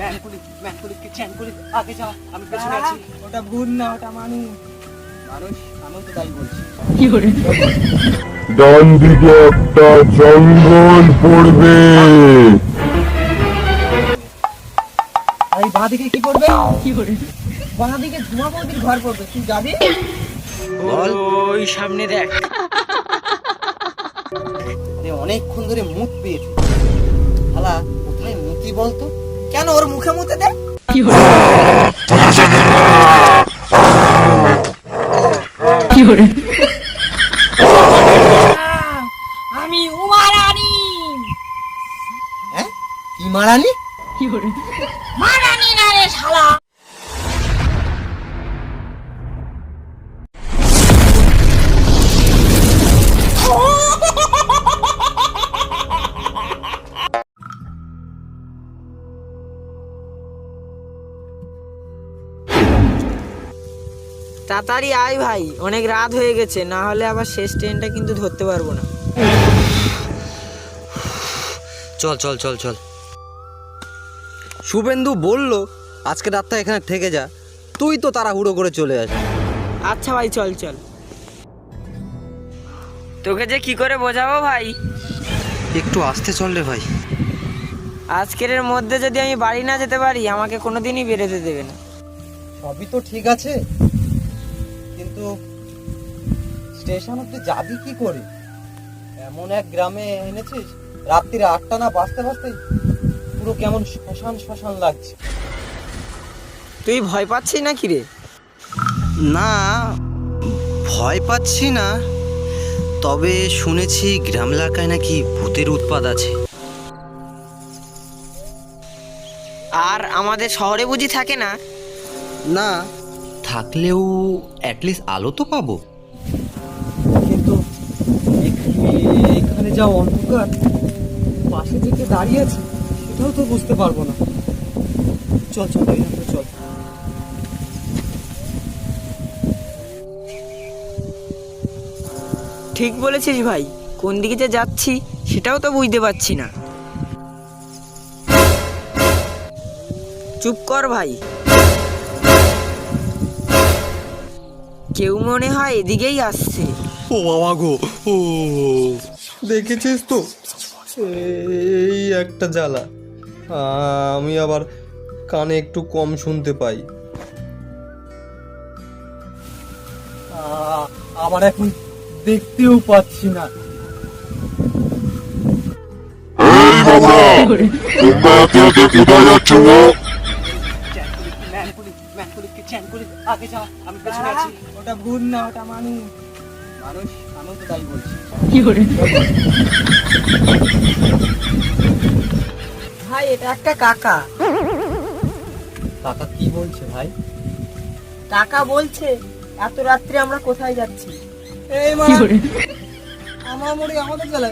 ম্যানকুলি ম্যানকুলি চ্যানকুলি আগে যা আমি পেছনে আছি। ওটা ভূত না ওটা মানুষ। মানুষ আমিও তো তাই বলছি। ডান দিকে একটা জঙ্গল পড়বে। এই বাঁ দিকে কি পড়বে? বাঁ দিকে বৌদির ঘর পড়বে। তুই যাবি? বল। ওই সামনে দেখ। অনেকক্ষণ ধরে মুখ পেয়েছি। হালা কোথায় মুতি বলতো? কেন ওর মুখে মুতে দে? আমি উমারানি হ্যাঁ? কি মারানি মারানি না রে শালা। তাড়াতাড়ি আয় ভাই অনেক রাত হয়ে গেছে না হলে আবার শেষ ট্রেনটা কিন্তু ধরতে পারব না। চল চল চল চল। শুভেন্দু বলল আজকে রাতটা এখানে থেকে যা তুই তো তাড়াহুড়ো করে চলে আস। আচ্ছা ভাই চল চল। তোকে যে কি করে বোঝাবো ভাই? একটু আসতে চল রে ভাই। আজকের মধ্যে যদি আমি বাড়ি না যেতে পারি আমাকে কোনোদিনই বেরোতে দেবে না। সবই তো ঠিক আছে। স্টেশন অব্দি যাবি কি করে? এমন এক গ্রামে এনেছিস রাত্রিরে আটটা না বাজতে বাজতে পুরো কেমন শ্মশান শ্মশান লাগছে। তুই ভয় পাচ্ছিস না কি রে? না ভয় পাচ্ছি না তবে শুনেছি গ্রাম এলাকায় নাকি ভূতের উৎপাদ আছে। আর আমাদের শহরে বুঝি থাকে না? না থাকলেও অ্যাটলিস্ট আলো তো পাবো। যা অন্ধকার। পাশে যে কে দাঁড়িয়ে আছে সেটাও তো বুঝতে পারব না। চল চল চল। ঠিক বলেছিস ভাই কোন দিকে যে যাচ্ছি সেটাও তো বুঝতে পারছি না। চুপ কর ভাই। কেউ মনে হয় এদিকেই আসছে। ও বাবা গো ও। দেখেছিস তো? এই একটা জ্বালা। আমি আবার কানে একটু কম শুনতে পাই। আবার এখন দেখতেও পাচ্ছি না। তোমরা একে একে কোথায় যাচ্ছ গো? আগে যা আমি পেছনে আছি। ওটা ভুল না ওটা মানুষ। মানুষ? আমিও তো বলছি। ভাই এটা একটা কাকা। কাকা কি বলছে ভাই? কাকা বলছে এত রাত্রে আমরা কোথায় যাচ্ছি? এই মারা আমার মরি আমাদের চলে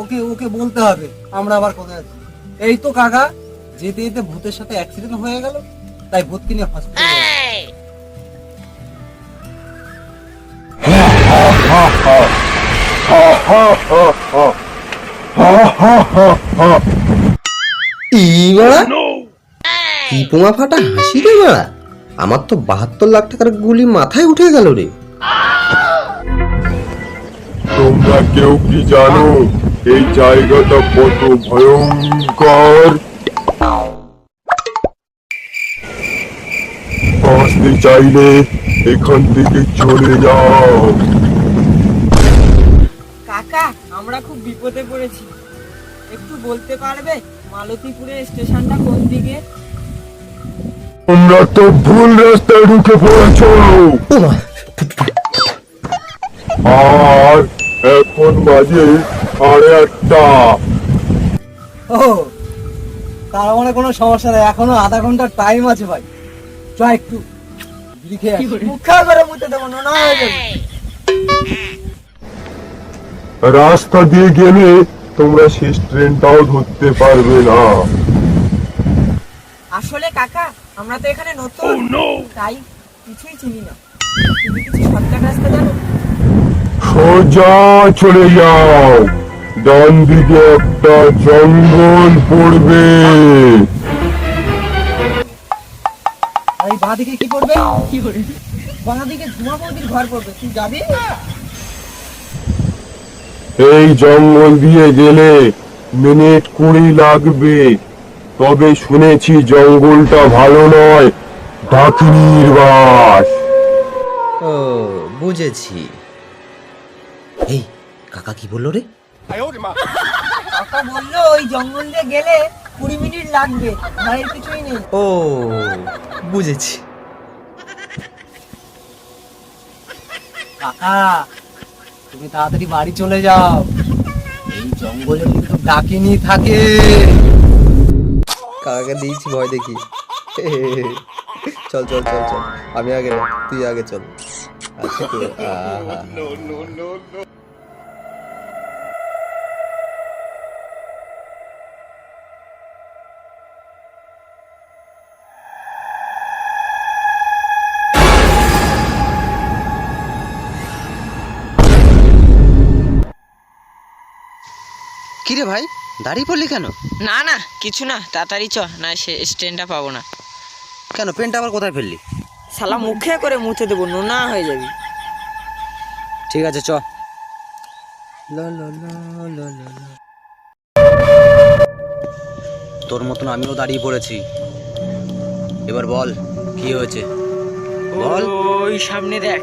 ওকে ওকে বলতে হবে আমরা আবার কোথায় আছি? এই তো কাকা যেতে যেতে ভূতের সাথে অ্যাক্সিডেন্ট হয়ে গেল তাই ভূতকে নিয়ে হসপিটালে কি পোঙা ফাটা হাসি রে বাড়া আমার তো বাহাত্তর লাখ টাকার গুলি মাথায় উঠে গেল রে। তোমরা কেউ কি জানো এই জায়গাটা কত ভয়ঙ্কর? আসতে চাইলে এখান থেকে চলে যাও। আমরা খুব বিপদে পড়েছি। একটু বলতে পারবে মালতীপুরের স্টেশনটা কোন দিকে? তোমরা তো ভুল রাস্তায় ঢুকে পড়েছো। আর এখন বাজে সাড়ে আটটা। ও তার মানে কোনো সমস্যা নেই। এখনও আধা ঘণ্টার টাইম আছে ভাই। চ একটু। লিখে মুখা করে মুতে দেবো নোনা হয়ে যাবে। রাস্তা দিয়ে গেলে তোমরা শেষ ট্রেনটাও ধরতে পারবে না। আসলে কাকা আমরা তো এখানে নতুন। তাই কিছুই চিনি না। তুমি কিছু শর্টকাট রাস্তা জানো? সোজা চলে যাও। ডান দিকে একটা জঙ্গল পড়বে। আর এই বাঁ দিকে কি পড়বে? বাঁ দিকে ঝুমা বৌদির ঘর পড়বে। তুই যাবি? এই জঙ্গল দিয়ে গেলে মিনিট কুড়ি লাগবে। তবে শুনেছি জঙ্গলটা ভালো নয়। ডাকিনীর বাস ও বুঝেছি। এই কাকা কি বলল রে? কাকা বলল ওই জঙ্গল দিয়ে গেলে কুড়ি মিনিট লাগবে ভয়ের কিছুই নেই। ও বুঝেছি। কাকা তুমি তাড়াতাড়ি বাড়ি চলে যাও। এই জঙ্গলে কিন্তু ডাকিনি থাকে। কাকে দিয়েছি ভয় দেখি। চল চল চল চল। আমি আগে, তুই আগে চল। আচ্ছা কিরে ভাই দাঁড়িয়ে পড়লি কেন? না না কিছু না তাড়াতাড়ি চ না সে স্ট্যান্ডটা পাবো না। কেন পেনটা আবার কোথায় ফেললি? শালা মুখে করে মুছে দেবো নোনা হয়ে যাবি। ঠিক আছে চ। তোর মতন আমিও দাঁড়িয়ে পড়েছি। এবার বল কি হয়েছে? বল। ওই সামনে দেখ।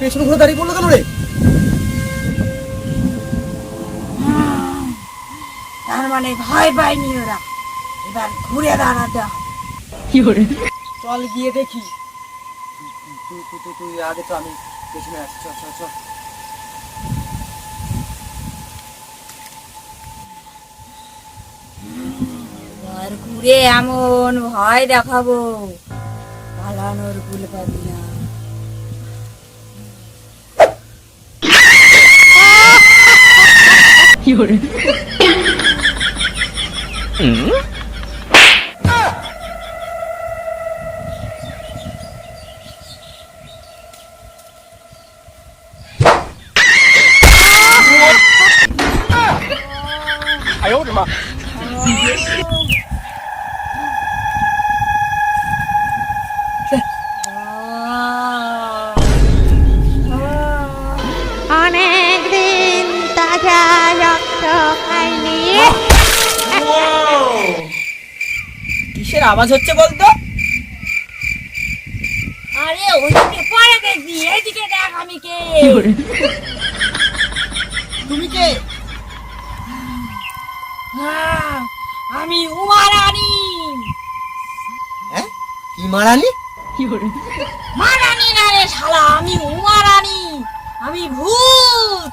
পেছনে ঘুরে দাঁড়িয়ে পড়ল কেন রে? তার মানে ভয় পায়নি ওরা। এবার ঘুরে দাঁড়াতে হবে। চল গিয়ে দেখি। তুই তুই তুই তুই আগে তো আমি পেছনে আসছি চ চ চ এবার ঘুরে এমন ভয় দেখাবো পালানোর ভুল পাবি না। অনেক কিসের আওয়াজ হচ্ছে বলতো? আরে ওইদিকে পরে দেখবি এইদিকে দেখ আমি কে। তুমি কে? হ্যাঁ, আমি উমা রানী হ্যাঁ? কি মারানি? মারানি না রে শালা আমি উমা রানী আমি ভূত।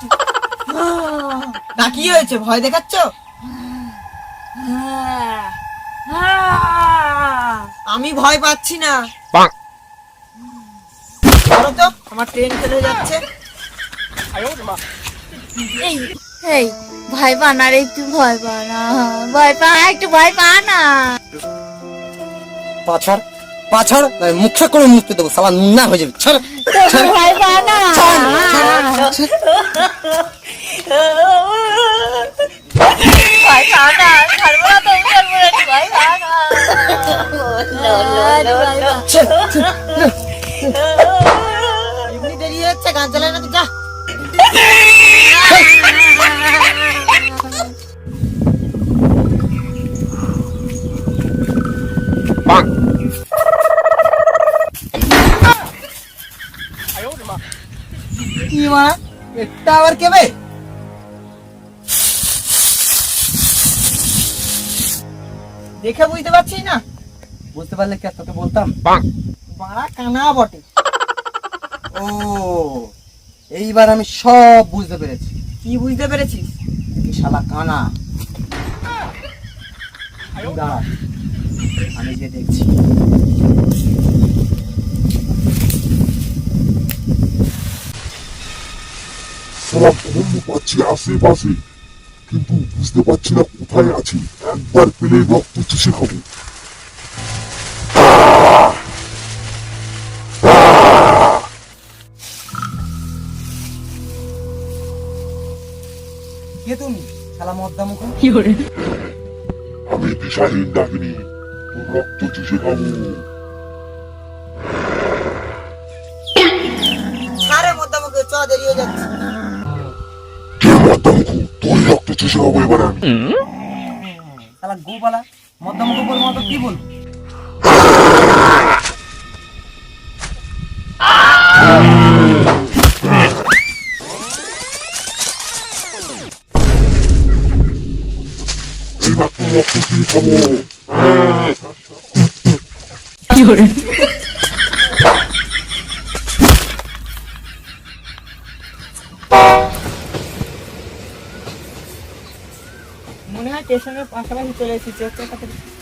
না কি হয়েছে? ভয় দেখাচ্ছ। আমি ভয় পাচ্ছি না। করো তো আমার ট্রেন চলে যাচ্ছে। এই এই ভয় পা না রে একটু ভয় পা না। ভয় পা একটু ভয় পা না। পাছাড় পাছাড় মুখে করে মুছতে দেবো সালা নুনা হয়ে যাবে ছাড় ভয় পা না। ভয় পা না ছাড়বো না তো ছাড়বো না ভয় পা না এমনি দেরি হচ্ছে গান চালায় না তো যা কি মা এটা আবার কেবে দেখে বুঝতে পারছিস না? বুঝতে পারলে কে তোকে বলতাম? বাড়া কানা বটে। ও এইবার আমি সব বুঝতে পেরেছি। কি বুঝতে পেরেছিস? কি শালা কানা। দাঁড়া, আমি যে দেখছি। পাচ্ছি আশেপাশে কিন্তু বুঝতে পারছি না কোথায় আছি। একবার পেলে রক্ত চুষে খাব। কে তুমি? শালা মদ্দা মুখ আমি দিশাহীন ডাকিনি তোর রক্ত চুষে খাব। সারে মদ্দা মুখ চ দেরি হয়ে যাচ্ছে। চুষে খাব এবার শালা গোপালা মদ্দা মুখ বল? মতো কি বলব এইবার তোর রক্ত চুষে খাব মনে হয় স্টেশনের পাশাপাশি চলে এসেছি করে-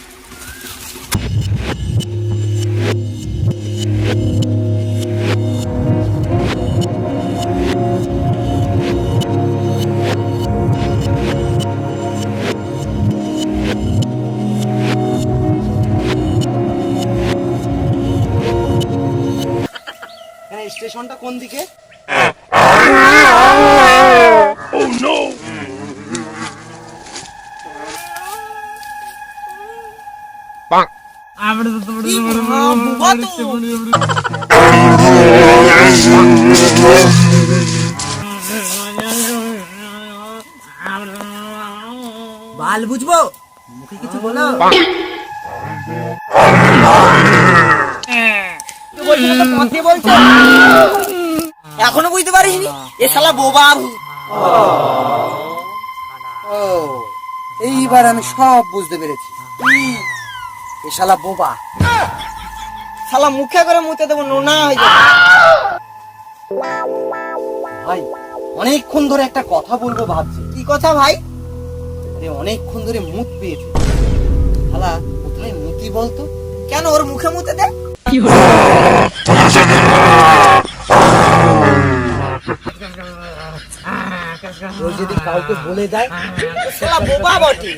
স্টেশনটা কোন দিকে? বাল বুঝব? মুখে কিছু বলো। এখনও বুঝতে পারিসনি? এ শালা বোবা এইবার আমি সব বুঝতে পেরেছি। এ শালা বোবা। শালা মুখে করে মুতে দেবো, নোনা হয়ে যাবে। ভাই, অনেকক্ষণ ধরে একটা কথা বলব ভাবছি। কি কথা ভাই? আরে, অনেকক্ষণ ধরে মুত পেয়েছে। শালা, কোথায় মুতি বলতো? কেন ওর মুখে মুতে দে? ও যদি কাউকে বলে দেয় শালা বোবা বটে।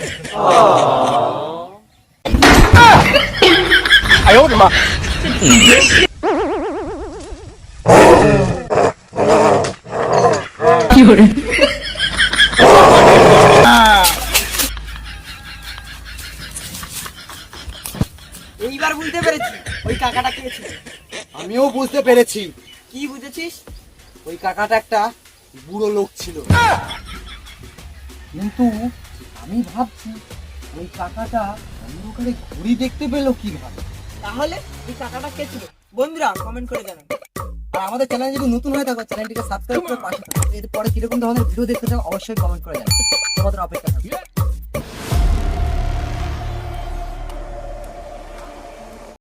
এইবার বুঝতে পেরেছি। ওই কাকাটা কে ছিল? আমিও বুঝতে পেরেছি। কি বুঝেছিস? ওই কাকাটা একটা বুড়ো লোক ছিল। কিন্তু আমি ভাবছি ওই কাকাটা অন্ধকারে ঘুড়ি দেখতে পেল কীভাবে? তাহলে ওই কাকাটা কে ছিল? বন্ধুরা কমেন্ট করে জানান। আর আমাদের চ্যানেল যদি নতুন হয়ে থাকো চ্যানেলটিকে সাবস্ক্রাইব করে পাশে থাকো। এরপরে কীরকম ধরনের ভিডিও দেখতে চাও অবশ্যই কমেন্ট করে জানান তোমাদের অপেক্ষা থাকবে